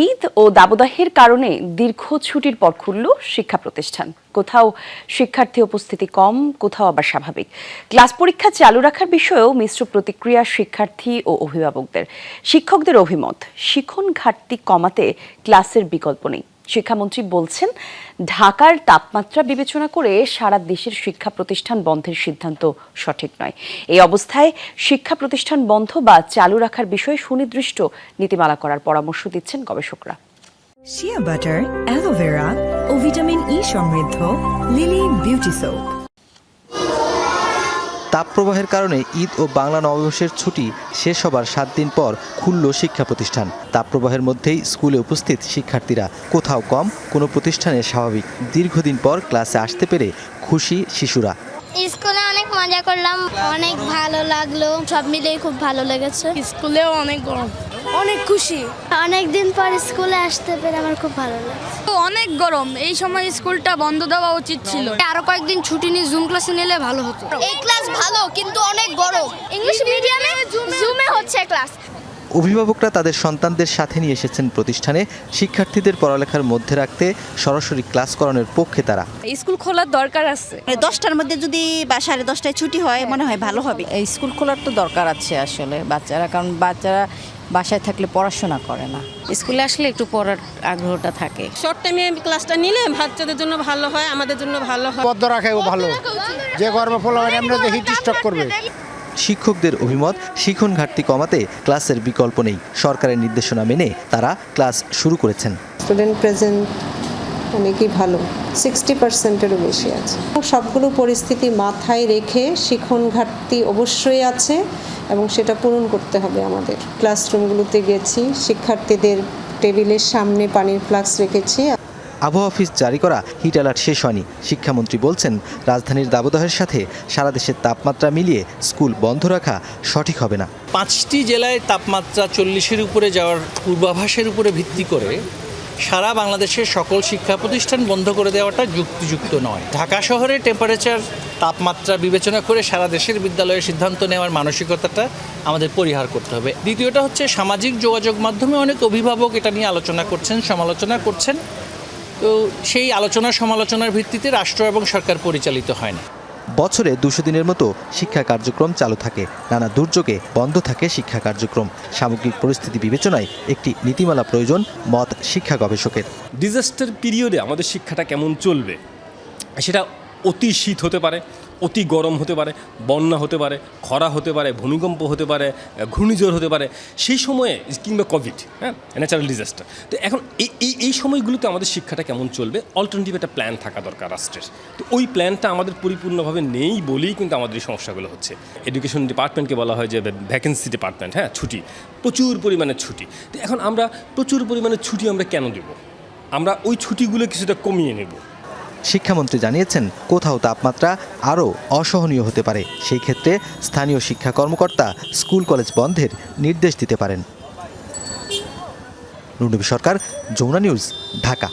ঈদ ও দাবদাহের কারণে দীর্ঘ ছুটির পর খুলল শিক্ষা প্রতিষ্ঠান। কোথাও শিক্ষার্থী উপস্থিতি কম, কোথাও আবার স্বাভাবিক। ক্লাস পরীক্ষা চালু রাখার বিষয়েও মিশ্র প্রতিক্রিয়া শিক্ষার্থী ও অভিভাবকদের। শিক্ষকদের অভিমত, শিখন ঘাটতি কমাতে ক্লাসের বিকল্প নেই। শিক্ষামন্ত্রী বলছেন, ঢাকার তাপমাত্রা বিবেচনা করে সারা দেশের শিক্ষা প্রতিষ্ঠান বন্ধের সিদ্ধান্ত সঠিক নয়। এই অবস্থায় শিক্ষা প্রতিষ্ঠান বন্ধ বা চালু রাখার বিষয়ে সুনির্দিষ্ট নীতিমালা করার পরামর্শ দিচ্ছেন গবেষকরা। শিয়া বাটার অ্যালোভেরা ও ভিটামিন ই সমৃদ্ধ লিলি বিউটি সোপ তাপপ্রবাহের কারণে ঈদ ও বাংলা নববর্ষের ছুটি শেষ হবার সাত দিন পর খুলল শিক্ষা প্রতিষ্ঠান। তাপপ্রবাহের মধ্যেই স্কুলে উপস্থিত শিক্ষার্থীরা কোথাও কম কোনো প্রতিষ্ঠানে স্বাভাবিক। দীর্ঘদিন পর ক্লাসে আসতে পেরে খুশি শিশুরা। স্কুলে অনেক মজা করলাম অনেক ভালো লাগল সব মিলেই খুব ভালো লেগেছে। স্কুলেও অনেক গরম। অনেক খুশি। অনেক দিন পর স্কুলে আসতে পেরে আমার খুব ভালো লাগছে। অনেক গরম। এই সময় স্কুলটা বন্ধ দেওয়া উচিত ছিল। আরও কয়েকদিন ছুটি নিয়ে জুম ক্লাসে নিলে ভালো হতো। এই ক্লাস ভালো কিন্তু অনেক গরম। ইংলিশ মিডিয়ামে জুমে হচ্ছে ক্লাস অভিভাবকরা তাদের সন্তানদের সাথে নিয়ে এসেছেন প্রতিষ্ঠানে। শিক্ষার্থীদের পড়ালেখার মধ্যে রাখতে সরাসরি ক্লাস করানোর পক্ষে তারা। স্কুল খোলার দরকার আছে। দশটার মধ্যে যদি বা সাড়ে দশটায় ছুটি হয় মনে হয় ভালো হবে। এই স্কুল খোলার তো দরকার আছে আসলে বাচ্চারা। কারণ বাচ্চারা বাসায় থাকলে পড়াশোনা করে না। স্কুলে আসলে একটু পড়ার আগ্রহটা থাকে। শর্ট টাইমে ক্লাসটা নিলে বাচ্চাদের জন্য ভালো হয় আমাদের জন্য ভালো হয়। পদ্ম রাখাও ভালো। যে গরমে ফলাবেন আমরা হিট স্টক করবে। শিক্ষকদের অভিমত শিখন ঘাটতি কমাতে ক্লাসের বিকল্প নেই। সরকারের নির্দেশনা মেনে তারা ক্লাস শুরু করেছেন। স্টুডেন্ট প্রেজেন্ট অনেকই ভালো? সিক্সটি পার্সেন্টেরও বেশি আছে। সবগুলো পরিস্থিতি মাথায় রেখে শিখন ঘাটতি অবশ্যই আছে এবং সেটা পূরণ করতে হবে আমাদের। ক্লাসরুমগুলোতে গেছি শিক্ষার্থীদের টেবিলের সামনে পানির ফ্লাক্স রেখেছি। আবহাওয়া অফিস জারি করা হিট অ্যালার্ট শেষ হয়নি। শিক্ষামন্ত্রী বলছেন রাজধানীর দাবদাহের সাথে সারা দেশের তাপমাত্রা মিলিয়ে স্কুল বন্ধ রাখা সঠিক হবে না। পাঁচটি জেলায় তাপমাত্রা চল্লিশের উপরে যাওয়ার পূর্বাভাসের উপরে ভিত্তি করে সারা বাংলাদেশের সকল শিক্ষা প্রতিষ্ঠান বন্ধ করে দেওয়াটা যুক্তিযুক্ত নয়। ঢাকা শহরে টেম্পারেচার তাপমাত্রা বিবেচনা করে সারা দেশের বিদ্যালয়ে সিদ্ধান্ত নেওয়ার মানসিকতাটা আমাদের পরিহার করতে হবে। দ্বিতীয়টা হচ্ছে সামাজিক যোগাযোগ মাধ্যমে অনেক অভিভাবক এটা নিয়ে আলোচনা করছেন, সমালোচনা করছেন। তো সেই আলোচনা সমালোচনার ভিত্তিতে রাষ্ট্র এবং সরকার পরিচালিত হয় না। বছরে দুশো দিনের মতো শিক্ষা কার্যক্রম চালু থাকে। নানা দুর্যোগে বন্ধ থাকে শিক্ষা কার্যক্রম। সামগ্রিক পরিস্থিতি বিবেচনায় একটি নীতিমালা প্রয়োজন মত শিক্ষা গবেষকের। ডিজাস্টার পিরিয়ডে আমাদের শিক্ষাটা কেমন চলবে? সেটা অতি শীত হতে পারে। অতি গরম হতে পারে, বন্যা হতে পারে, খরা হতে পারে, ভূমিকম্প হতে পারে ঘূর্ণিঝড় হতে পারে, সেই সময়ে কিংবা কোভিড হ্যাঁ ন্যাচারাল ডিজাস্টার তো এখন এই এই সময়গুলোতে আমাদের শিক্ষাটা কেমন চলবে? অল্টারনেটিভ একটা প্ল্যান থাকা দরকার রাষ্ট্রের। তো ওই প্ল্যানটা আমাদের পরিপূর্ণভাবে নেই বলেই কিন্তু আমাদের এই সমস্যাগুলো হচ্ছে। এডুকেশন ডিপার্টমেন্টকে বলা হয় যে ভ্যাকেন্সি ডিপার্টমেন্ট হ্যাঁ ছুটি। প্রচুর পরিমাণে ছুটি। তো এখন আমরা প্রচুর পরিমাণে ছুটি আমরা কেন দেব? আমরা ওই ছুটিগুলো কিছুটা কমিয়ে নেব। শিক্ষামন্ত্রী জানিয়েছেন, কোথাও তাপমাত্রা আরও অসহনীয় হতে পারে। সেই ক্ষেত্রে স্থানীয় শিক্ষা কর্মকর্তা স্কুল কলেজ বন্ধের নির্দেশ দিতে পারেন। সরকার, যমুনা নিউজ, ঢাকা।